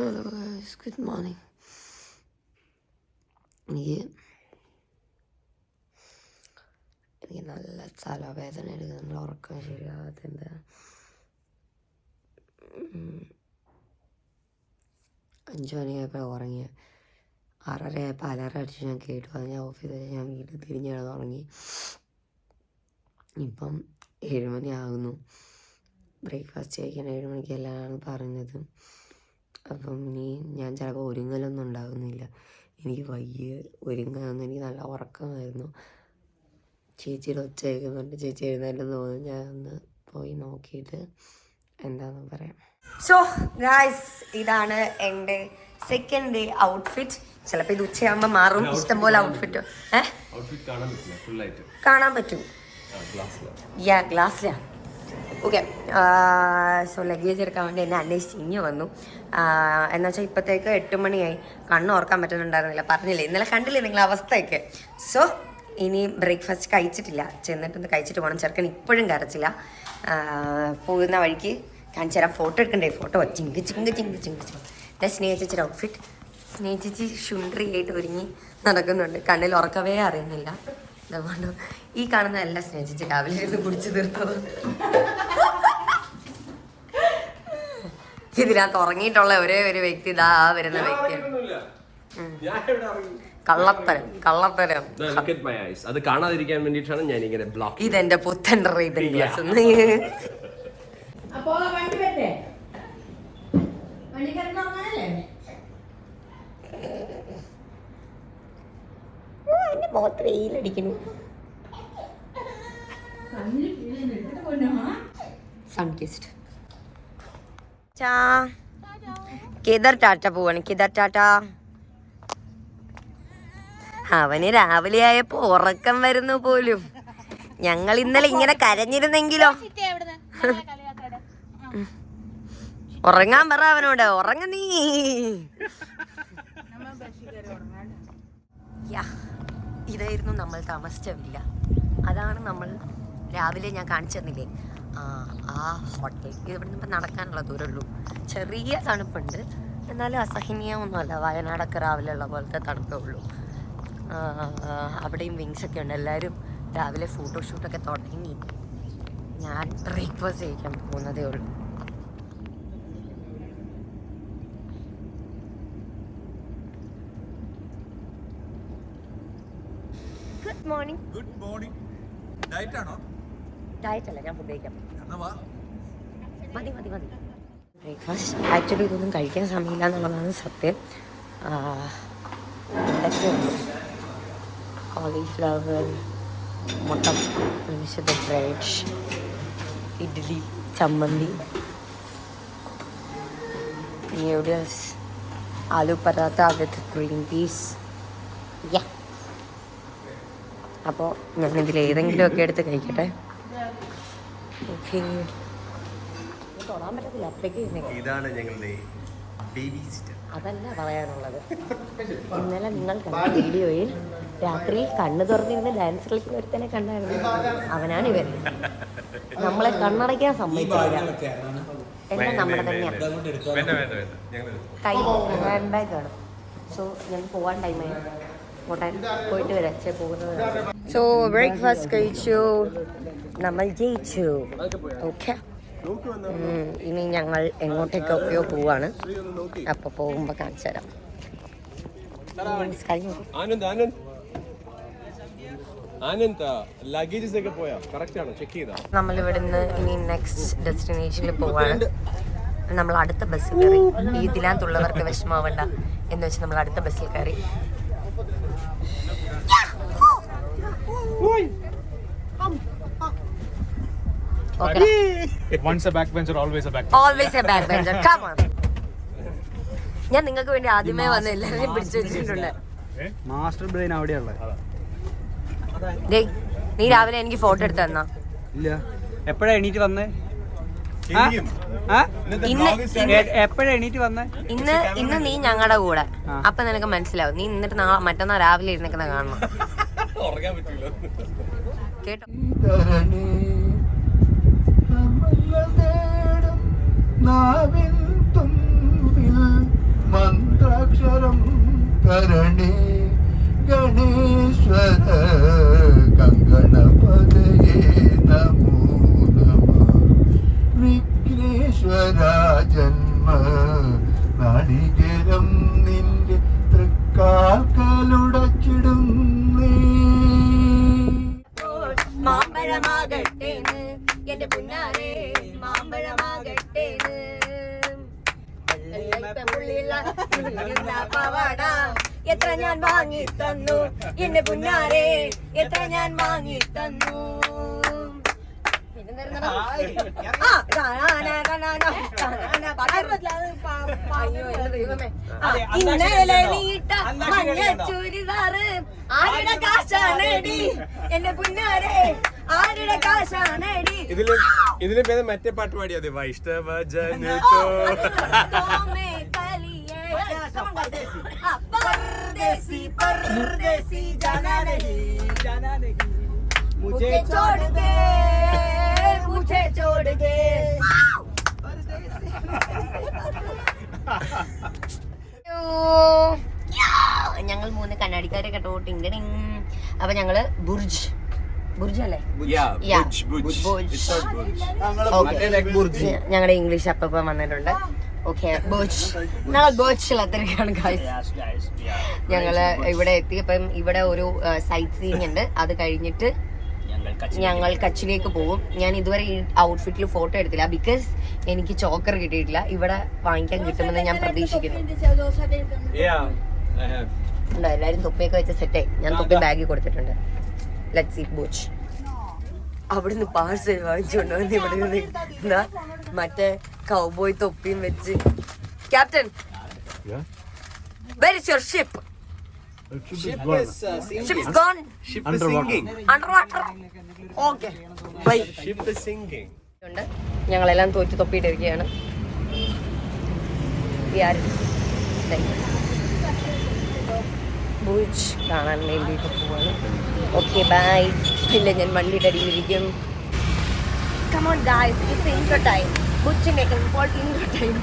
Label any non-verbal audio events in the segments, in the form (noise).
Hello good morning എനിക്ക് എനിക്ക് നല്ല തലവേദന നമ്മൾ ഉറക്കം ശരിയാകത്തില്ല അഞ്ചു മണിയായപ്പോൾ ഉറങ്ങി ആറരയായപ്പോൾ അലാറം അടിച്ച് ഞാൻ കേട്ടു. അത് ഞാൻ ഓഫീസിൽ വെച്ച് ഞാൻ വീട്ടിൽ തിരിഞ്ഞ് കിടന്ന് ഉറങ്ങി. ഇപ്പം ഏഴുമണിയാകുന്നു ബ്രേക്ക്ഫാസ്റ്റ് കഴിക്കാൻ ഏഴ് മണിക്കെല്ലാമാണ് പറഞ്ഞത്. അപ്പം ഇനി ഞാൻ ചിലപ്പോൾ ഒരുങ്ങലൊന്നും ഉണ്ടാകുന്നില്ല എനിക്ക് വയ്യ ഒരുങ്ങാനൊന്നും എനിക്ക് നല്ല ഉറക്കമായിരുന്നു. ചേച്ചിയുടെ ഒച്ച കേൾക്കുന്നുണ്ട്. ചേച്ചി എഴുന്നേറ്റെന്ന് തോന്നുന്നു ഞാൻ ഒന്ന് പോയി നോക്കിയിട്ട് എന്താണെന്ന് പറയാം. സോ ഗായ്സ് ഇതാണ് എന്റെ സെക്കൻഡ് ഡേ ഔട്ട്ഫിറ്റ് ചിലപ്പോൾ ഇത് ഉച്ചയാകുമ്പോൾ മാറും. ഇഷ്ടംപോലെ ഔട്ട്ഫിറ്റ് ഏഹ് ഔട്ട്ഫിറ്റ് കാണാൻ ഫുൾ ആയിട്ട്. കാണാൻ പറ്റും. യാ ഗ്ലാസ്സിലാണ് ഓക്കെ സോ ലഗേജ് എടുക്കാൻ വേണ്ടി എന്നെ അന്വേഷിച്ച് ഇങ്ങ് വന്നു. എന്ന് വെച്ചാൽ ഇപ്പോഴത്തേക്ക് എട്ട് മണിയായി. കണ്ണ് ഓർക്കാൻ പറ്റുന്നുണ്ടായിരുന്നില്ല പറഞ്ഞില്ലേ? ഇന്നലെ കണ്ടില്ലേ നിങ്ങളെ അവസ്ഥയൊക്കെ? സോ ഇനി ബ്രേക്ക്ഫാസ്റ്റ് കഴിച്ചിട്ടില്ല. ചെന്നിട്ടൊന്ന് കഴിച്ചിട്ട് പോകണം ചെറുക്കൻ ഇപ്പോഴും കരച്ചില്ല. പോകുന്ന വഴിക്ക് കാണിച്ചു തരാം. ഫോട്ടോ എടുക്കണ്ടേ? ഫോട്ടോ ചിങ്ക് ചിങ്ക് ചിങ്ക് ചിങ്ക് ചിങ്ക്. എന്റെ സ്നേഹ ചേച്ചിയുടെ ഔട്ട്ഫിറ്റ് സ്നേഹിച്ചിച്ച് ചേച്ചി ശുണ്ട്രിയായിട്ട് ഒരുങ്ങി നടക്കുന്നുണ്ട്. കണ്ണിൽ ഉറക്കവേ അറിയുന്നില്ല. അതുകൊണ്ട് ഈ കാണുന്ന എല്ലാ സ്നേഹിച്ച് രാവിലെ ഇരുന്ന് കുടിച്ചു തീർത്തത്. ഇതിനകത്ത് ഉറങ്ങിയിട്ടുള്ള ഒരേ ഒരു വ്യക്തി ഇതാ വരുന്ന വ്യക്തിയാണ് ഞാൻ എവിടെ അറിയും കള്ളത്തരം കള്ളത്തരം. അത് കാണാതിരിക്കാൻ വേണ്ടിയിട്ടാണ് ഞാൻ ഇങ്ങനെ ബ്ലോക്ക് ഇതെന്റെ പുത്തൻ റീബൻ ഗ്ലാസ് അപ്പോ വണ്ടി വരട്ടെ വണ്ടി കിടന്നുറങ്ങാനല്ലേ മുഖത്ത് വെയിലടിക്കുന്നു. ചാ. കിതർ ടാറ്റ പോവാണ്. കിതർ ടാറ്റ. അവന് രാവിലെ ആയപ്പോ ഉറക്കം വരുന്നു പോലും. ഞങ്ങൾ ഇന്നലെ ഇങ്ങനെ കരഞ്ഞിരുന്നെങ്കിലോ? ഉറങ്ങാൻ പറ അവനോട്. ഉറങ്ങ നീ. യാ, ഇതായിരുന്നു നമ്മൾ താമസിച്ച വില്ല അതാണ് നമ്മൾ രാവിലെ ഞാൻ കാണിച്ചു തന്നില്ലേ? ആ ആ ഹോട്ടൽ. ഇവിടെ നിന്ന് നടക്കാനുള്ള ദൂരമുള്ളൂ. ചെറിയ തണുപ്പുണ്ട്. എന്നാലും അസഹനീയമൊന്നുമല്ല. വയനാടൊക്കെ രാവിലെ ഉള്ള പോലത്തെ തണുപ്പേ ഉള്ളൂ. അവിടെയും വിങ്സ് ഒക്കെ ഉണ്ട്. എല്ലാവരും രാവിലെ ഫോട്ടോഷൂട്ടൊക്കെ തുടങ്ങി. ഞാൻ ബ്രേക്ക്ഫാസ്റ്റ് കഴിക്കാൻ പോകുന്നതേ ഉള്ളൂ. Good morning good morning diet ആണോ? ഡയറ്റ് അല്ല ഞാൻ ഫുഡ് കഴിക്കാം. മതി മതി മതി. ബ്രേക്ക്ഫാസ്റ്റ് ആക്ച്വലി ഇതൊന്നും കഴിക്കാൻ സമയമില്ല എന്നുള്ളതാണ് സത്യം. എന്തൊക്കെയുണ്ട് കോളിഫ്ലവർ മുട്ട പൊരിച്ചത് ബ്രെഡ് ഇഡ്ഡലി ചമ്മന്തി. Noodles aloo paratha with green peas yeah അപ്പോൾ ഞാൻ ഇതിൽ ഏതെങ്കിലുമൊക്കെ എടുത്ത് കഴിക്കട്ടെ. ഓക്കെ. തൊടാൻ പറ്റത്തില്ല അപ്പഴേക്ക് ഇരുന്നേക്കാം. ഇതാണ് ഞങ്ങളുടെ ബേബി സിറ്റർ അതല്ല പറയാനുള്ളത്. ഇന്നലെ നിങ്ങൾ കണ്ട വീഡിയോയിൽ രാത്രി കണ്ണു തുറന്നിരുന്ന ഡാൻസ് കളിക്കുന്ന ഒരുത്തനെ കണ്ടായിരുന്നു. അവനാണ് ഇവർ നമ്മളെ കണ്ണടയ്ക്കാൻ സമ്മതിച്ചില്ല. എല്ലാം നമ്മുടെ തന്നെയാണ് കൈ ഹാൻഡ് ബാഗ് ആണ് സോ ഞങ്ങൾ പോവാൻ ടൈമായി പോട്ടെ പോയിട്ട് വരാം. ചേ പോകുന്നത് സോ ബ്രേക്ക്ഫാസ്റ്റ് കഴിച്ചു. നമ്മൾ ജയിച്ചു. ഓക്കെ ഇനി ഞങ്ങൾ എങ്ങോട്ടേക്കൊക്കെയോ പോവാണ്. അപ്പോൾ പോകുമ്പോൾ കാണിച്ചു തരാം. നമ്മളിവിടുന്ന് ആനന്ദ് ആനന്ദ്. ആനന്ദ് ലഗേജസ് ഒക്കെ പോയാ? കറക്റ്റ് ആണ്? ചെക്ക് ചെയ്താ? നമ്മൾ ഇവിടുന്ന് ഇനി നെക്സ്റ്റ് ഡെസ്റ്റിനേഷനിൽ പോവാണ്. നമ്മൾ അടുത്ത ബസ്സിൽ കയറി. ഈ ഇതിനകത്തുള്ളവർക്ക് വിഷമാവണ്ട എന്ന് വെച്ച് നമ്മൾ അടുത്ത ബസ്സിൽ കയറി. ഞാൻ നിങ്ങൾക്ക് വേണ്ടി ആദ്യമേ വന്ന് എല്ലാവരെയും പിടിച്ചു വെച്ചിട്ടുണ്ട്. മാസ്റ്റർ ബ്രെയിൻ അവിടെയുള്ള നീ രാവിലെ എനിക്ക് ഫോട്ടോ എടുത്ത് തന്നാ. ഇല്ല. എപ്പോഴാ എണീറ്റ് വന്നേ? ഇന്ന് ഇന്ന് നീ ഞങ്ങളുടെ കൂടെ. അപ്പൊ നിനക്ക് മനസ്സിലാവും. നീ ഇന്നിട്ട് നാളെ മറ്റന്നാ രാവിലെ ഇരുന്നിക്കുന്ന കാണണം. കേട്ടോ? കരണേ എത്ര ഞാൻ വാങ്ങി തന്നു എന്റെ പുന്നാരെ എത്ര ഞാൻ വാങ്ങി തന്നു ഇന്നലെ നീട്ട മഞ്ഞ ചുരിദാറ് ആരുടെ കാശാണടി എന്റെ പുന്നാരെ ആരുടെ കാശാണടി ഇതിൽ ഇതിൽ മറ്റേ പാട്ട് പാടിയത് വൈഷ്ണവ ജനതോ परदेसी परदेसी जाना नहीं जाना नहीं मुझे छोड़ के मुझे छोड़ के ഞങ്ങൾ മൂന്ന് കണ്ണാടിക്കാരെ കേട്ടോ ടിങ്കടിങ് അപ്പൊ ഞങ്ങള് ബുർജ് ബുർജ് അല്ലേ Yeah, Yeah. Burj, Burj. Burj. It's not Burj. Okay. മറ്റേ like Burj. ഞങ്ങളുടെ ഇംഗ്ലീഷ് അപ്പം വന്നിട്ടുണ്ട് ഓക്കെ ബോച്ച് ഞങ്ങൾ ബോച്ചിലെത്തിരിക്കുകയാണ് ഗായ്സ് ഞങ്ങൾ ഇവിടെ എത്തി അപ്പം ഇവിടെ ഒരു സൈറ്റ് സീയിങ് ഉണ്ട്. അത് കഴിഞ്ഞിട്ട് ഞങ്ങൾ കച്ചിലേക്ക് പോകും. ഞാൻ ഇതുവരെ ഈ ഔട്ട്ഫിറ്റിൽ ഫോട്ടോ എടുത്തില്ല ബിക്കോസ് എനിക്ക് ചോക്കർ കിട്ടിയിട്ടില്ല. ഇവിടെ വാങ്ങിക്കാൻ കിട്ടുമെന്ന് ഞാൻ പ്രതീക്ഷിക്കുന്നു. Yeah, I have. ഉണ്ടോ എല്ലാവരും തൊപ്പിയൊക്കെ വെച്ച സെറ്റായി ഞാൻ തൊപ്പി ബാഗിൽ കൊടുത്തിട്ടുണ്ട്. ലെറ്റ് സീ ബോച്ച് അവിടുന്ന് പാഴ്സൽ വാങ്ങിച്ചുകൊണ്ട് വന്ന് ഇവിടെ നിന്ന് എന്താ മറ്റേ കൗബോയ് തൊപ്പിയും വെച്ച് captain very your ship Ship? Is uh, ship sinking. Is gone Ship is sinking. Under water okay Ship is sinking. ഉണ്ട്. ഞങ്ങളെല്ലാം തോറ്റ് തൊപ്പിയിട്ടിരിക്കുകയാണ്. like കാണാൻ വേണ്ടിയിട്ട് പോവാണ്. ഓക്കെ ബൈ ഇല്ല ഞാൻ വണ്ടിയുടെ അടിയിലിരിക്കും come on guys it's intro time ബുച്ചിന്റെ ഇപ്പോൾ ടൈം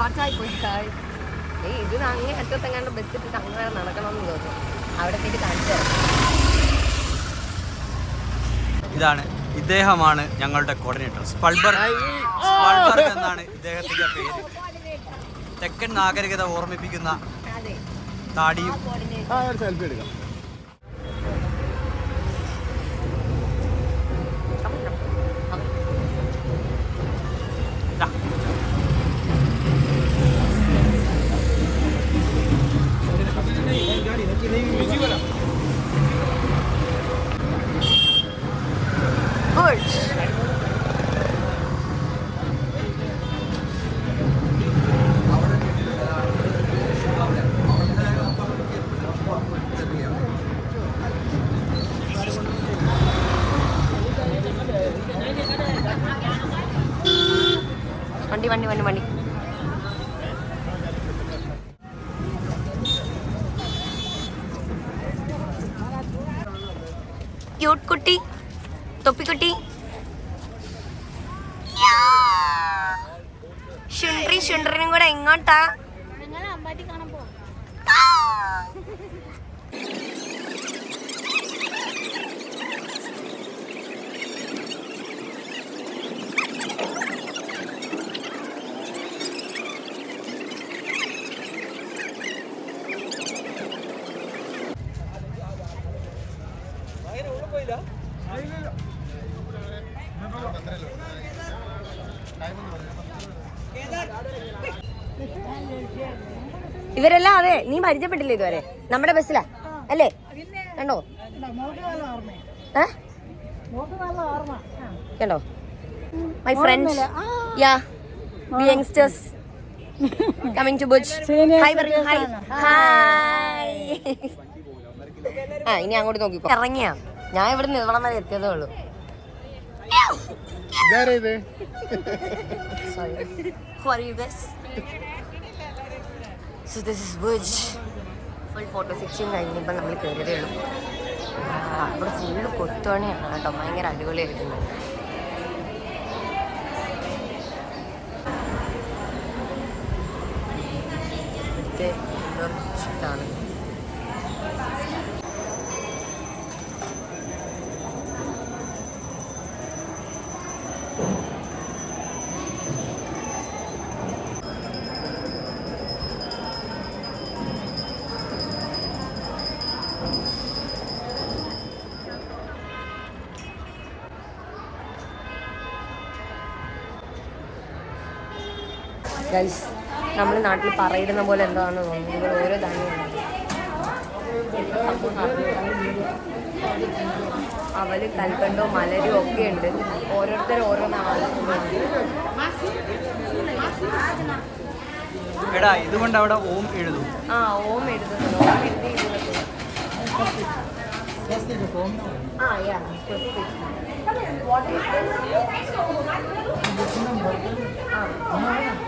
ബട്ടായി പോയി ഗായ്സ് ഏയ് ഇത് അങ്ങനെ അറ്റത്തെങ്ങാണ്ട് ബസ് ഇട്ടിട്ട് അങ്ങനെ നടക്കണമെന്ന് തോന്നുന്നു. അവിടെ എത്തിയിട്ട് കാണിച്ചു ഇതാണ് ഇദ്ദേഹമാണ് ഞങ്ങളുടെ കോർഡിനേറ്റർ സ്പൾബർഗ് സ്പൾബർഗ് എന്നാണ് ഇദ്ദേഹത്തിന്റെ പേര്. തെക്കൻ നാഗരികത ഓർമ്മിപ്പിക്കുന്ന അതെ. സെൽഫി ദാ, ബുജ് വണ്ടി വണ്ടി വണ്ടി വണ്ടി ക്യൂട്ട് കുട്ടി തൊപ്പിക്കുട്ടി ശുണ്ട്രി ശുണ്ട്രിനും കൂടെ എങ്ങോട്ടാ ഇവരെല്ലാം അതെ നീ പരിചയപ്പെട്ടില്ലേ ഇതുവരെ? നമ്മുടെ ബസ്സിലാ അല്ലേ? കണ്ടോ? കണ്ടോ? My friends ya the youngsters coming to Burj hi പറയൂ ഹായ് ഹായ് ആ ഇനി അങ്ങോട്ട് നോക്കിക്കോ ഇറങ്ങിയാ? ഞാൻ ഇവിടെ നിന്ന് ഇവിടം വരെ എത്തിയതേ ഉള്ളൂ. (laughs) Who are you guys? (laughs) So this is Burj. Full photo section കഴിഞ്ഞപ്പോൾ നമ്മൾ ആ, അവിടെ ഫുള്ള് കൊത്തുപണിയാണ് കേട്ടോ. ഭയങ്കര അടിപൊളിയായിട്ടുണ്ട് ഇവിടുത്തെ ആണ്. ഗൈസ് നമ്മൾ നാട്ടിൽ പറയിടുന്ന പോലെ എന്താണെന്ന് തോന്നുന്നു. ഇവിടെ ഓരോ ധാന്യമാണ് അവൽ കൽക്കണ്ടോ മലരോ ഒക്കെ ഉണ്ട്. ഓരോരുത്തർ ഓരോന്നാണ് എടാ ഇതുകൊണ്ട് അവിടെ ഓം എഴുതും. ആ ഓം എഴുതുന്നുണ്ട് ഓം എഴുതി ഇതിലൊക്കെ. ആ യാ വാട്ട് ഈസ് ആ.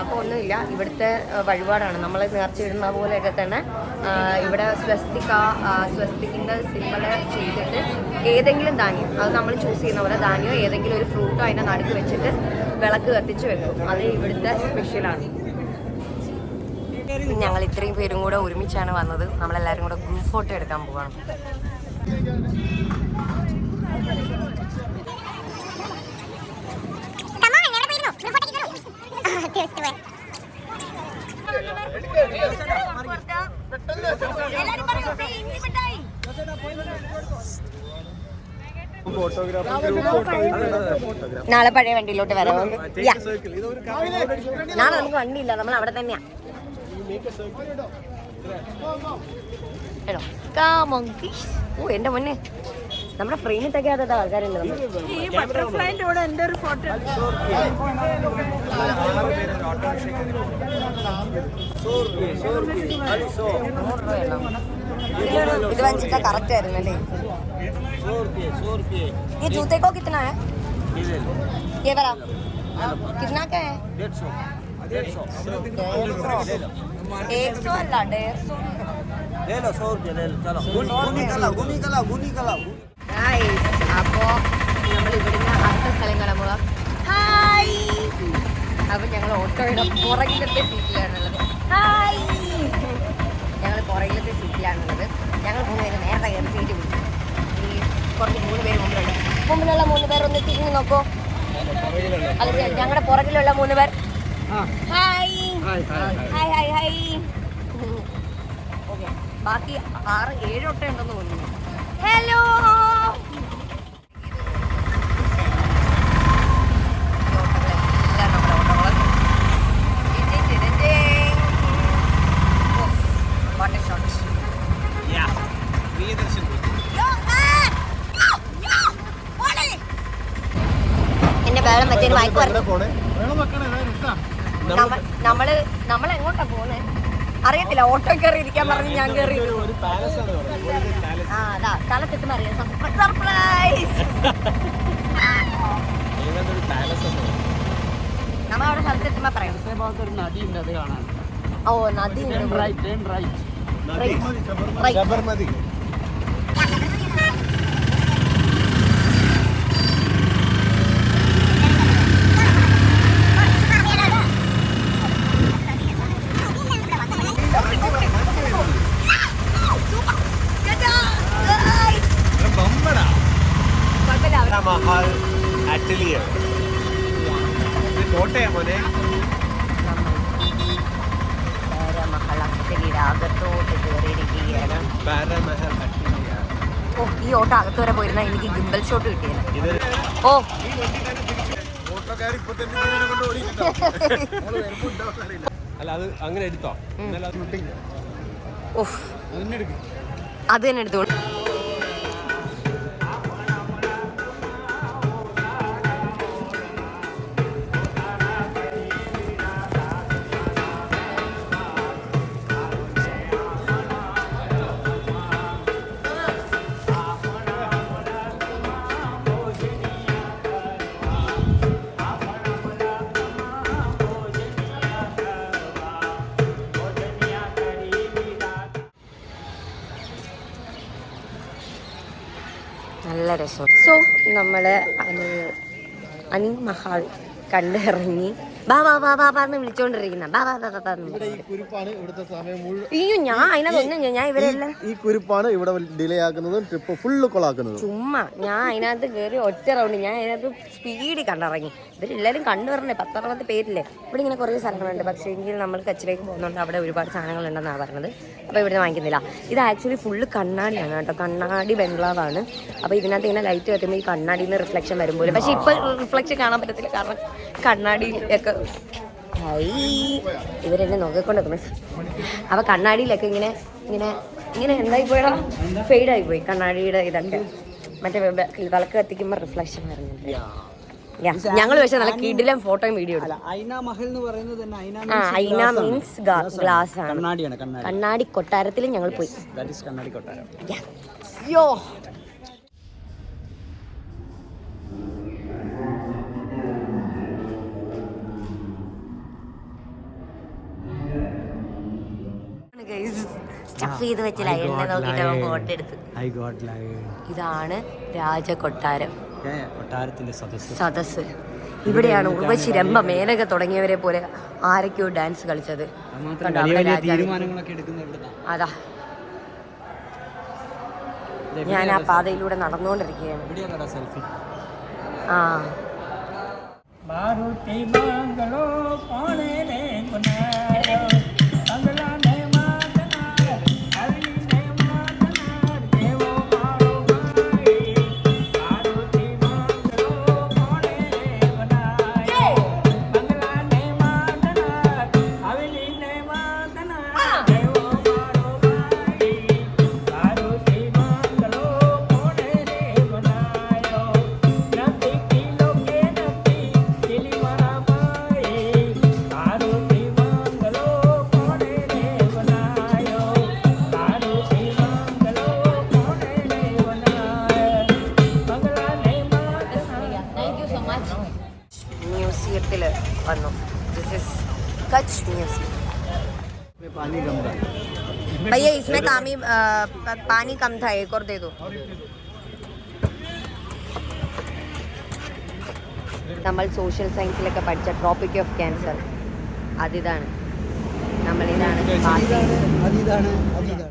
അപ്പോൾ ഒന്നുമില്ല. ഇവിടുത്തെ വഴിപാടാണ്. നമ്മൾ നേർച്ചയിടുന്ന പോലെയൊക്കെ തന്നെ ഇവിടെ സ്വസ്തിക ആ, സ്വസ്തിക്കിന്റെ സിമ്പൽ ചെയ്തിട്ട് ഏതെങ്കിലും ധാന്യം അത് നമ്മൾ ചൂസ് ചെയ്യുന്ന പോലെ ധാന്യമോ ഏതെങ്കിലും ഒരു ഫ്രൂട്ടോ അതിന്റെ നടുക്ക് വെച്ചിട്ട് വിളക്ക് കത്തിച്ച് വെക്കും. അത് ഇവിടുത്തെ സ്പെഷ്യലാണ് ഞങ്ങൾ ഇത്രയും പേരും കൂടെ ഒരുമിച്ചാണ് വന്നത്. നമ്മളെല്ലാവരും കൂടെ ഗ്രൂപ്പ് ഫോട്ടോ എടുക്കാൻ പോവാണ്. നാളെ പഴയ വണ്ടിയിലോട്ട് വരാമോ. നാളെ നമുക്ക് വണ്ടിയില്ല നമ്മൾ അവിടെ തന്നെയാ. ഓ എന്റെ മുന്നേ നമ്മുടെ ഫ്രെയിമിൽ തയ്ക്കാത്ത ആൾക്കാരുണ്ട് നമ്മൾ ഇത് വെച്ചിട്ട് കറക്റ്റ് ആയിരുന്നു അല്ലേ ये जूते को कितना है ये वाला कितना का है डेढ़ सौ एक सौ अल्ला डेढ़ सौ ले लो सौ रुपये ले लो चलो गुनी गुनी कला गुनी कला गुनी कला ഗൈസ് അപ്പോൾ നമ്മൾ ഇവിടുന്ന് അടുത്ത സ്ഥലം കാണാൻ പോകാം ഹായ്. അപ്പോൾ ഞങ്ങൾ ഓട്ടോയുടെ പുറകിലത്തെ സീറ്റിലാണുള്ളത്. ഹായ്. ഞങ്ങൾ പുറകിലത്തെ സീറ്റിലാണുള്ളത്. ഞങ്ങൾ മൂന്ന് പേര് നേരത്തെ കയറി സീറ്റ് പിടിച്ചു ഈ കുറച്ച് മൂന്ന് പേര് മുമ്പിലുണ്ട്. മുമ്പിലുള്ള മൂന്ന് പേർ ഒന്ന് തിരിഞ്ഞ് നോക്കോ. അല്ല ഞങ്ങളുടെ പുറകിലുള്ള മൂന്ന് പേർ. Hi. Hi hi hi. Okay. ബാക്കി ആറ് ഏഴ് ഒട്ടേ ഉണ്ടെന്ന് തോന്നുന്നു. ഹലോ. വേളം വെച്ചതിന് വായ്പ പറഞ്ഞു നമ്മ- നമ്മൾ നമ്മൾ എങ്ങോട്ടാ പോണേ അറിയത്തില്ല ഓട്ടോ കയറി ഇരിക്കാൻ പറഞ്ഞു ഞാൻ കയറി ആ അതാ സ്ഥലത്തെത്തുമ്പോ അറിയാം. സർപ്രൈസ് നമ്മ അവിടെ സ്ഥലത്തെത്തുമ്പോ പറയാം. ഓ നദി ഉണ്ട്. അങ്ങനെ എടുത്തോ. അത് തന്നെ എടുത്തോളൂ. രസം. സോ നമ്മൾ അനി മഹാൾ കണ്ടിറങ്ങി ബാ ബാ ബാ ബാ ബാ എന്ന് വിളിച്ചോണ്ടിരിക്കുന്ന. ബാ ബാ ബാ ബാ ബാ എന്ന് ഇവിടെ ഈ കുരിപ്പാണ് ഇവിടുത്തെ സമയം മുഴുവൻ. അയ്യോ ഞാൻ അതിനകത്തൊന്നും ഞാൻ ഇവരെല്ലാം ഈ കുരിപ്പാണ് ഇവിടെ ഡിലേ ആക്കുന്നതും ട്രിപ്പ് ഫുള്ള് കൊളാക്കുന്നതും. ചുമ്മാ ഞാൻ അതിനകത്ത് കയറി ഒറ്റ റൗണ്ട്. ഞാൻ അതിനകത്ത് സ്പീഡിൽ കണ്ടിറങ്ങി. ഇവരെല്ലാവരും കണ്ടുവരണേ പത്തറുപത് പേരില്ലേ. ഇവിടെ ഇങ്ങനെ കുറേ സ്ഥലങ്ങളുണ്ട്. പക്ഷേ എങ്കിൽ നമ്മൾ കച്ചിലേക്ക് പോകുന്നുണ്ട്. അവിടെ ഒരുപാട് സാധനങ്ങളുണ്ടെന്നാണ് പറഞ്ഞത്. അപ്പോൾ ഇവിടെ വാങ്ങിക്കുന്നില്ല. ഇത് ആക്ച്വലി ഫുള്ള് കണ്ണാടിയാണ് കേട്ടോ. കണ്ണാടി ബംഗ്ലാവാണ്. അപ്പോൾ ഇതിനകത്ത് ഇങ്ങനെ ലൈറ്റ് കത്തുമ്പോൾ ഈ കണ്ണാടിയിൽ നിന്ന് റിഫ്ലക്ഷൻ വരുമ്പോൾ പക്ഷേ ഇപ്പോൾ റിഫ്ലക്ഷൻ കാണാൻ പറ്റത്തില്ല. കാരണം കണ്ണാടിയിലൊക്കെ ഇവരെന്നെ നോക്കിക്കൊണ്ടിരിക്കുന്നു. അപ്പോൾ കണ്ണാടിയിലൊക്കെ ഇങ്ങനെ ഇങ്ങനെ ഇങ്ങനെ എന്തായി പോയടാ? ഫെയ്ഡായി പോയി കണ്ണാടിയുടെ ഇതൊക്കെ. മറ്റേ വിളക്ക് കത്തിക്കുമ്പോൾ റിഫ്ലക്ഷൻ വരുന്നുണ്ട് ഞങ്ങൾ പക്ഷെ നല്ല കിടിലം ഫോട്ടോയും വീഡിയോ ഐന. മീൻസ് ഗ്ലാസ് ആണ്. കണ്ണാടി. കൊട്ടാരത്തിൽ ഞങ്ങൾ പോയി. യോ സ്റ്റഫ് ചെയ്ത് വെച്ചില്ല. നോക്കിട്ട് അവൻ ഇതാണ് രാജകൊട്ടാരം കൊട്ടാരത്തിന്റെ സദസ് സദസ് ഇവിടെയാണ് ഉർവശി മേനക തുടങ്ങിയവരെ പോലെ ആരൊക്കെയോ ഡാൻസ് കളിച്ചത്. അതാ ഞാൻ ആ പാതയിലൂടെ നടന്നുകൊണ്ടിരിക്കുകയാണ്. ആ. മാറുതി മംഗളോ പാണേ भैया इसमें कामी अ, प- पानी कम था एक और दे दो നമ്മൾ സോഷ്യൽ സയൻസിലൊക്കെ പഠിച്ച ട്രോപ്പിക് ഓഫ് ക്യാൻസർ അതിതാണ് നമ്മളിതാണ് അതിതാണ് അതിതാണ്